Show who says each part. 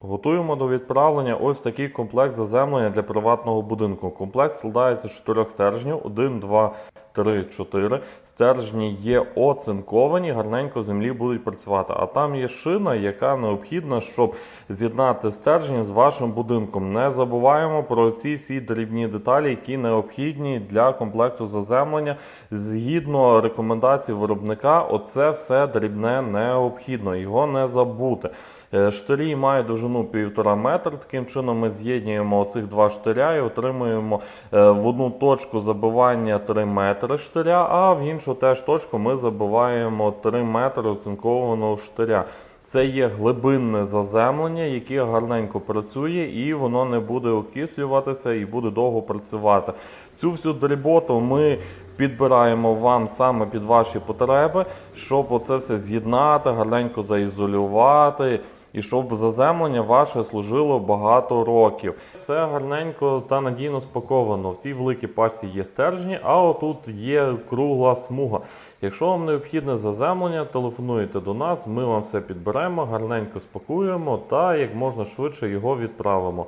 Speaker 1: Готуємо до відправлення ось такий комплект заземлення для приватного будинку. Комплект складається з чотирьох стержнів: 1, 2, 3, 4. Стержні є оцинковані, гарненько землі будуть працювати. А там є шина, яка необхідна, щоб з'єднати стержні з вашим будинком. Не забуваємо про ці всі дрібні деталі, які необхідні для комплекту заземлення. Згідно рекомендацій виробника, оце все дрібне необхідно. Його не забути. Е, Штирі мають довжину 1,5 метра. Таким чином ми з'єднуємо оцих два штиря і отримуємо е, в одну точку забивання 3 метри штиря, а в іншу теж точку ми забиваємо 3 метри оцинкованого штиря. Це є глибинне заземлення, яке гарненько працює, і воно не буде окислюватися і буде довго працювати. Цю всю дріботу ми підбираємо вам саме під ваші потреби, щоб оце все з'єднати, гарненько заізолювати. І щоб заземлення ваше служило багато років. Все гарненько та надійно спаковано. В цій великій пачці є стержні, а отут є кругла смуга. Якщо вам необхідне заземлення, телефонуйте до нас, ми вам все підберемо, гарненько спакуємо та як можна швидше його відправимо.